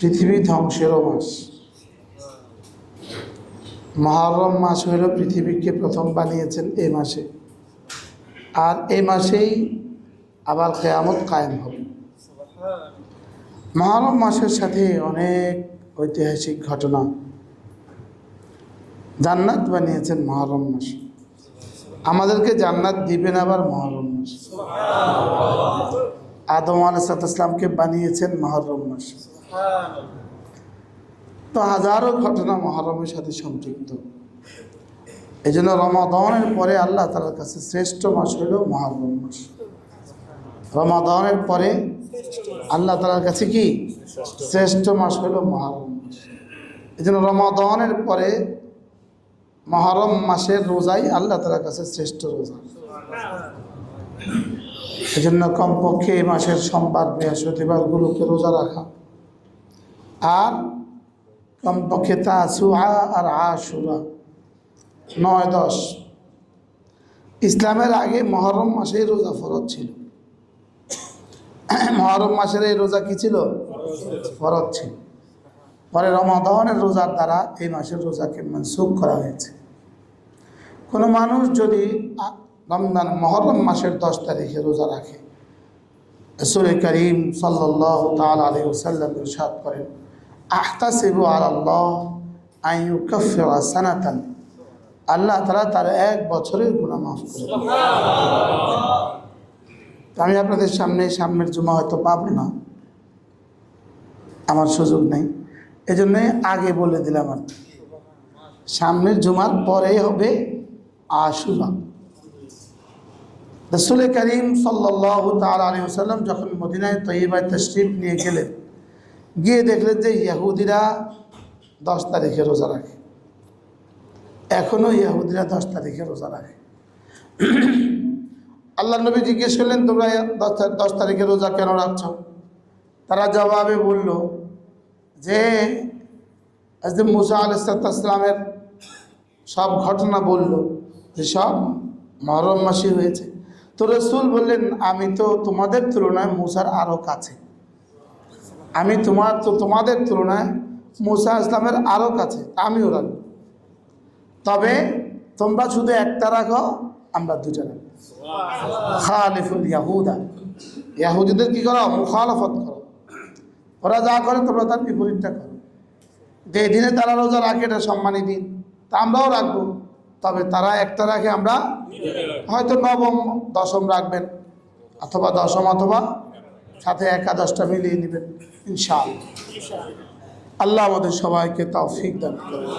পৃথিবী ধ্বংসেরও মাস মহরম মাস হইল পৃথিবীকে প্রথম বানিয়েছেন এই মাসে। আর এই মাসেই আবার কেয়ামত কায়েম হবে। মহরম মাসের সাথে অনেক ঐতিহাসিক ঘটনা। জান্নাত বানিয়েছেন মহরম মাস। আমাদেরকে জান্নাত দিবেন আবার মহরম মাস। আদম আলাইসালামকে বানিয়েছেন মহরম মাস। তো হাজারো ঘটনা মহারমের সাথে সম্পৃক্ত। এই জন্য রমাদনের পরে আল্লাহ তালার কাছে শ্রেষ্ঠ মাস হইল মহরম মাস। রমাদনের পরে আল্লাহ তালার কাছে কি? শ্রেষ্ঠ মাস হইল মহারম মাস। এই জন্য রমাদনের পরে মহরম মাসের রোজাই আল্লাহ তালার কাছে শ্রেষ্ঠ রোজা। এই জন্য কমপক্ষে এই মাসের সোমবার বৃহস্পতিবারগুলোকে রোজা রাখা। আর কমপক্ষে তা সুহা আর আশুরা নয় দশ। ইসলামের আগে মহরম মাসেই রোজা ফরজ ছিল। মহরম মাসের এই রোজা কি ছিল? ফরজ ছিল। পরে রমাদনের রোজার দ্বারা এই মাসের রোজাকে মনসুখ করা হয়েছে। কোনো মানুষ যদি রমজান মহরম মাসের দশ তারিখে রোজা রাখে, রসুল করিম সাল্লাহ তাল আলী ওসাল্লাম ইরশাদ করেন আহতাসিবু আল্লাহ আইয়ু কফিরা সানাতান আল্লাহ তালা তার এক বছরের গুণা মাফ করে আমি আপনাদের সামনে সামনের জমা হয়তো পাব না। আমার সুযোগ নেই। এজন্য আগে বলে দিলাম আর। সামনের জুমার পরেই হবে আশুরা। রসুল করিম সাল্লাহ তাল আলী সাল্লাম যখন মদিনায় তৈবায় তশরিফ নিয়ে গেলেন গিয়ে দেখলেন যে ইয়াহুদিরা দশ তারিখে রোজা রাখে। এখনও ইয়াহুদিরা দশ তারিখে রোজা রাখে। আল্লাহ নবী জিজ্ঞেস করলেন, তোমরা দশ দশ তারিখে রোজা কেন রাখছ? তারা জবাবে বলল যে আজ মুসা আলাইসালামের সব ঘটনা বলল যে সব মহরম মাসি হয়েছে। তো রসুল বললেন, আমি তো তোমাদের তুলনায় মুসার আরও কাছে। আমি তোমার তো তোমাদের তুলনায় মুসা ইসলামের আরও কাছে আমিও রাখব। তবে তোমরা শুধু একটা রাখো আমরা দুটা রাখব। খালিফুল ইয়াহুদা। ইয়াহুদিদের কি করো? মুখালফত করো। ওরা যা করে তোমরা তার বিপরীতটা করো। যে দিনে তারা রোজা রাখে এটা সম্মানী দিন। তা আমরাও রাখব। তবে তারা একটা রাখে আমরা হয়তো নবম দশম রাখবেন অথবা দশম অথবা সাথে একাদশটা মিলিয়ে নেবেন ইনশাআল্লাহ। আল্লাহ আমাদের সবাইকে তৌফিক দান করুন।